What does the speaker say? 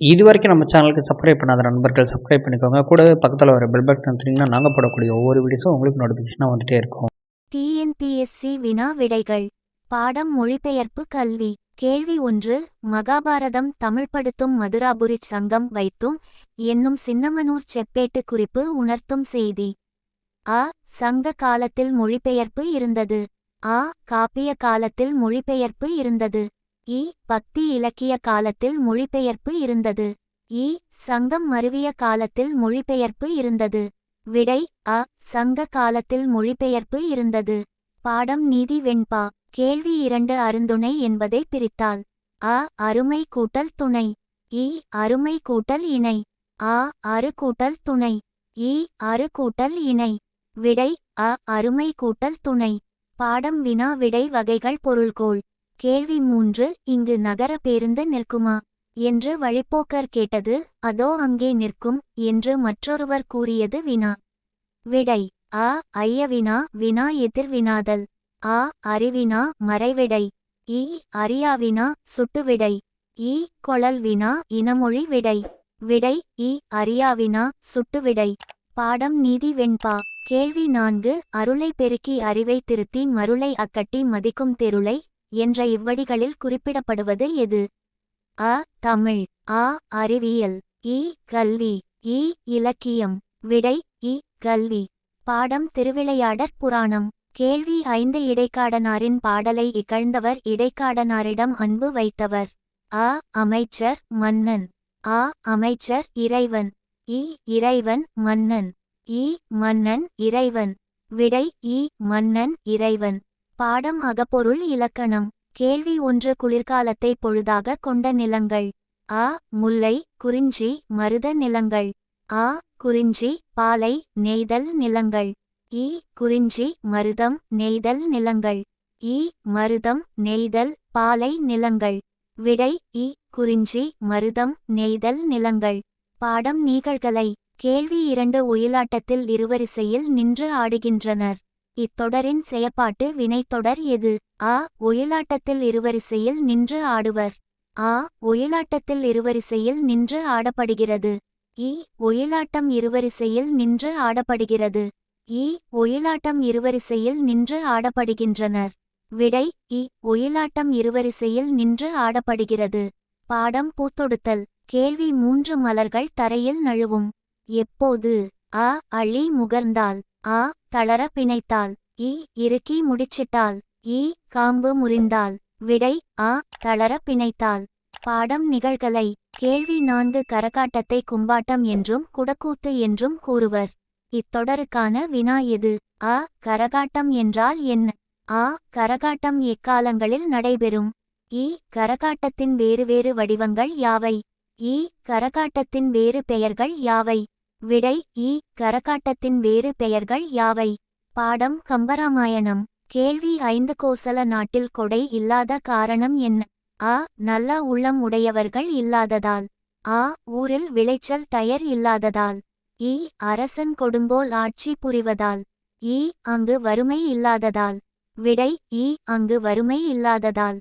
இது வரைக்கும் நம்ம சேனலுக்கு சப்ஸ்கிரைப் பண்ணாத நண்பர்கள் சப்ஸ்கிரைப் பண்ணிக்கோங்க. கூடவே பக்கத்தில் வர பெல் பட்டன் வந்தீங்கன்னா நாங்கள் போடக்கூடிய ஒவ்வொரு வீடியோஸும் உங்களுக்கு நோட்டிஃபிகேஷனாக வந்துட்டே இருக்கும். டிஎன்பிஎஸ்சி வினா விடைகள். பாடம் மொழிபெயர்ப்பு கல்வி. கேள்வி ஒன்று மகாபாரதம் தமிழ்படுத்தும் மதுராபுரி சங்கம் வைத்தும் என்னும் சின்னமனூர் செப்பேட்டு குறிப்பு உணர்த்தும் செய்தி. அ சங்க காலத்தில் மொழிபெயர்ப்பு இருந்தது. ஆ காப்பிய காலத்தில் மொழிபெயர்ப்பு இருந்தது. இ. பக்தி இலக்கிய காலத்தில் மொழிபெயர்ப்பு இருந்தது. இ. சங்கம் மருவிய காலத்தில் மொழிபெயர்ப்பு இருந்தது. விடை அ. சங்க காலத்தில் மொழிபெயர்ப்பு இருந்தது. பாடம் நீதி வெண்பா. கேள்வி இரண்டு அருந்துணை என்பதை பிரித்தால் அ. அருமை கூட்டல் துணை. இ. அருமை கூட்டல் இணை. ஆ. அரு கூட்டல் துணை. இ. அரு கூட்டல் இணை. விடை அ. அருமை கூட்டல் துணை. பாடம் வினா விடை வகைகள் பொருள்கோள். கேள்வி மூன்று இங்கு நகர பேருந்து நிற்குமா? என்று வழிப்போக்கர் கேட்டது அதோ அங்கே நிற்கும் என்று மற்றொருவர் கூறியது வினா. விடை அ ஐயவினா வினா எதிர்வினாதல். ஆ அறிவினா மறைவிடை. இ அறியாவினா சுட்டுவிடை. இ கொளல் வினா இனமொழி விடை. விடை இ அறியாவினா சுட்டுவிடை. பாடம் நீதி வெண்பா. கேள்வி நான்கு அருளை பெருக்கி அறிவை திருத்தி மருளை அக்கட்டி மதிக்கும் தெருளை என்ற இவ்வடிகளில் குறிப்பிடப்படுவது எது? அ தமிழ். ஆ அறிவியல். இ கல்வி. இ இலக்கியம். விடை இ கல்வி. பாடம் திருவிளையாடற் புராணம். கேள்வி ஐந்து இடைக்காடனாரின் பாடலை இகழ்ந்தவர் இடைக்காடனாரிடம் அன்பு வைத்தவர். அ அமைச்சர் மன்னன். ஆ அமைச்சர் இறைவன். இ இறைவன் மன்னன். இ மன்னன் இறைவன். விடை இ மன்னன் இறைவன். பாடம் அகப்பொருள் இலக்கணம். கேள்வி ஒன்று குளிர்காலத்தை பொழுதாக கொண்ட நிலங்கள். ஆ முல்லை குறிஞ்சி மருத நிலங்கள். ஆ குறிஞ்சி பாலை நெய்தல் நிலங்கள். இ குறிஞ்சி மருதம் நெய்தல் நிலங்கள். இ மருதம் நெய்தல் பாலை நிலங்கள். விடை இ குறிஞ்சி மருதம் நெய்தல் நிலங்கள். பாடம் நீகழ்களை. கேள்வி இரண்டு ஒயிலாட்டத்தில் இருவரிசையில் நின்று ஆடுகின்றனர். இத்தொடரின் செயப்பாட்டு வினைத்தொடர் எது? ஆ ஒயிலாட்டத்தில் இருவரிசையில் நின்று ஆடுவர். ஆ ஒயிலாட்டத்தில் இருவரிசையில் நின்று ஆடப்படுகிறது. இ ஒயிலாட்டம் இருவரிசையில் நின்று ஆடப்படுகிறது. இ ஒயிலாட்டம் இருவரிசையில் நின்று ஆடப்படுகின்றனர். விடை இ ஒயிலாட்டம் இருவரிசையில் நின்று ஆடப்படுகிறது. பாடம் பூத்தொடுத்தல். கேள்வி மூன்று மலர்கள் தரையில் நழுவும். எப்போது? அ அழி முகர்ந்தால். ஆ தளர பிணைத்தால் ஈ இறுக்கி முடிச்சிட்டால் ஈ காம்பு முறிந்தால் விடை ஆ தளர பிணைத்தால் பாடம் நிகழ்கலை. கேள்வி நான்கு கரகாட்டத்தை கும்பாட்டம் என்றும் குடக்கூத்து என்றும் கூறுவர். இத்தொடருக்கான வினா எது? அ கரகாட்டம் என்றால் என்ன? ஆ கரகாட்டம் எக்காலங்களில் நடைபெறும்? இ கரகாட்டத்தின் வேறு வேறு வடிவங்கள் யாவை? இ கரகாட்டத்தின் வேறு பெயர்கள் யாவை? விடை இ. கரகாட்டத்தின் வேறு பெயர்கள் யாவை? பாடம் கம்பராமாயணம். கேள்வி ஐந்து கோசல நாட்டில் கொடை இல்லாத காரணம் என்ன? ஆ. நல்ல உள்ளம் உடையவர்கள் இல்லாததால். ஆ. ஊரில் விளைச்சல் தயர் இல்லாததால். இ. அரசன் கொடுங்கோல் ஆட்சி புரிவதால். இ. அங்கு வறுமை இல்லாததால். விடை இ. அங்கு வறுமை இல்லாததால்.